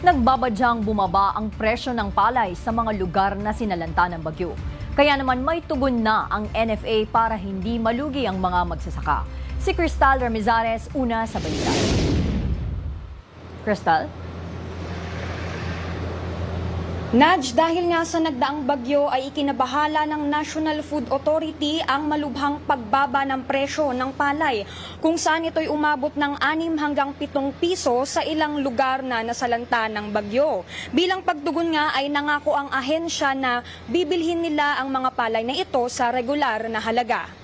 Nagbabadyang bumaba ang presyo ng palay sa mga lugar na sinalanta ng bagyo. Kaya naman may tugon na ang NFA para hindi malugi ang mga magsasaka. Si Cristal Ramizares una sa balita. Crystal? Nudge, dahil nga sa nagdaang bagyo ay ikinabahala ng National Food Authority ang malubhang pagbaba ng presyo ng palay kung saan ito'y umabot ng 6 hanggang 7 piso sa ilang lugar na nasalanta ng bagyo. Bilang pagtugon nga ay nangako ang ahensya na bibilhin nila ang mga palay na ito sa regular na halaga.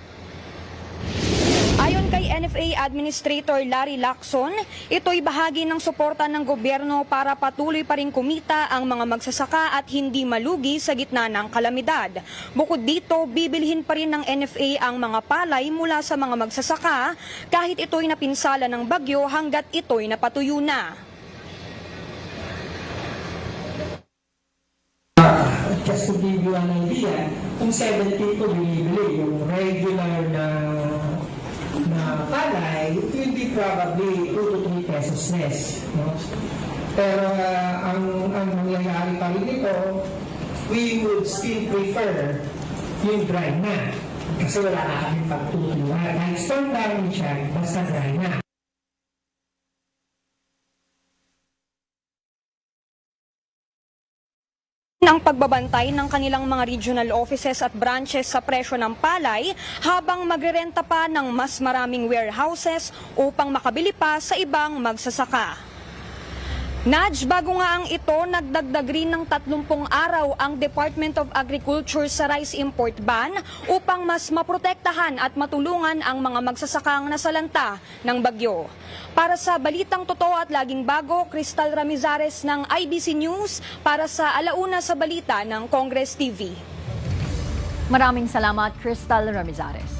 NFA Administrator Larry Lacson, ito'y bahagi ng suporta ng gobyerno para patuloy pa rin kumita ang mga magsasaka at hindi malugi sa gitna ng kalamidad. Bukod dito, bibilhin pa rin ng NFA ang mga palay mula sa mga magsasaka kahit ito'y napinsala ng bagyo hanggat ito'y napatuyo na. just to give you an idea, kung 70 ko binibili, yung regular na probably 2 to 3 pesos less. No? Pero ah, ang, ang nangyayari pa rin ito, we would still prefer yung dry na. Kasi wala na kami pagtutunan. Kahit storm damage siya, basta dry na. Ng pagbabantay ng kanilang mga regional offices at branches sa presyo ng palay habang magrerenta pa ng mas maraming warehouses upang makabili pa sa ibang magsasaka. Nudge, bago nga ang ito, nagdagdag rin ng 30 araw ang Department of Agriculture sa rice import ban upang mas maprotektahan at matulungan ang mga magsasakang nasalanta ng bagyo. Para sa Balitang Totoo at Laging Bago, Crystal Ramizares ng IBC News para sa Alauna sa Balita ng Congress TV. Maraming salamat, Crystal Ramizares.